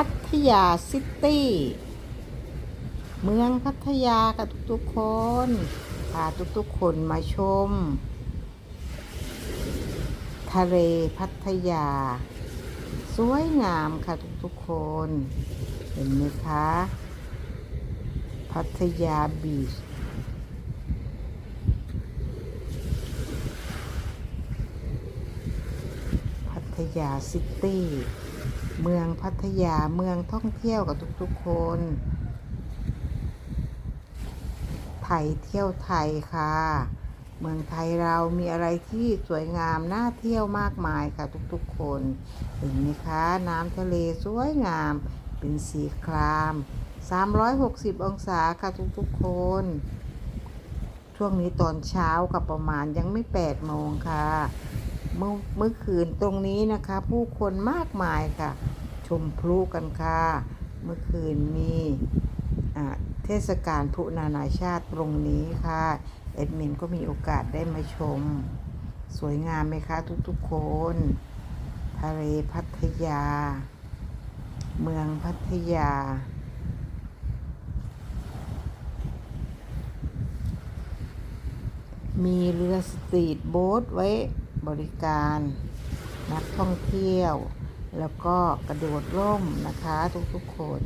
พัทยาซิตี้ เมืองพัทยากับทุกๆคนพาทุกๆคนมาชม ทะเลพัทยา สวยงามค่ะทุกๆคน เห็นไหมคะ พัทยาบีชพัทยาซิตี้ เมืองพัทยาเมืองท่องเที่ยวกับทุกๆคน ไทยเที่ยวไทยค่ะ เมืองไทยเรามีอะไรที่สวยงามน่าเที่ยวมากมายค่ะทุกๆคนเห็นไหมคะน้ำทะเลสวยงามเป็นสีคราม 360 องศาค่ะทุกๆคน ช่วงนี้ตอนเช้ากับประมาณยังไม่ 8 โมงค่ะ เมื่อเมื่อคืนตรงนี้นะคะ ผู้คนมากมายค่ะ ชมพลุกันค่ะ เมื่อคืนมีเทศกาลพลุนานาชาติตรงนี้ค่ะเอ็ดมินก็มีโอกาสได้มาชม สวยงามไหมคะทุกๆคน ทะเลพัทยา เมืองพัทยามีเรือสตรีทโบ๊ทไว้ บริการนักท่องเที่ยว แล้วก็กระโดดร่มนะคะทุกๆคน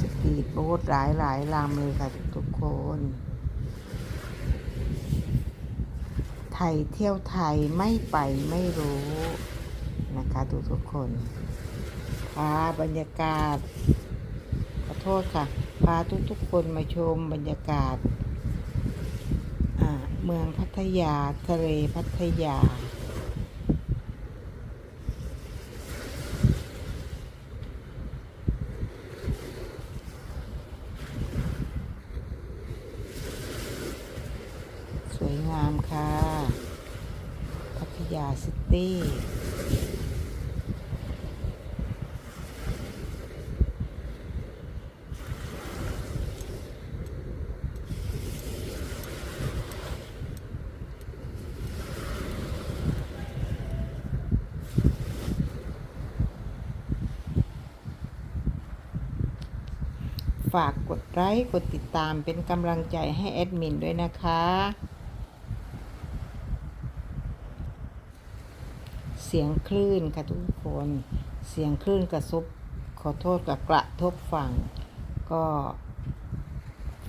สตรีทโบ๊ทหลายหลายลำเลยค่ะทุกๆคน ไทยเที่ยวไทยไม่ไปไม่รู้นะคะทุกๆคนพาบรรยากาศ โทษค่ะ พาทุกๆคนมาชมบรรยากาศอ่าเมืองพัทยา ทะเลพัทยา สวยงามค่ะ พัทยาซิตี้ ฝากกดไลค์กดติดตามเป็นกำลังใจให้แอดมินด้วยนะคะ เสียงคลื่นค่ะทุกคน เสียงคลื่นกระทบขอโทษกับกระทบฝั่ง ก็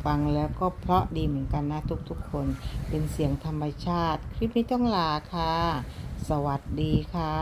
ฟังแล้วก็เพราะดีเหมือนกันนะทุกๆคน เป็นเสียงธรรมชาติ คลิปนี้ต้องลาค่ะ สวัสดีค่ะ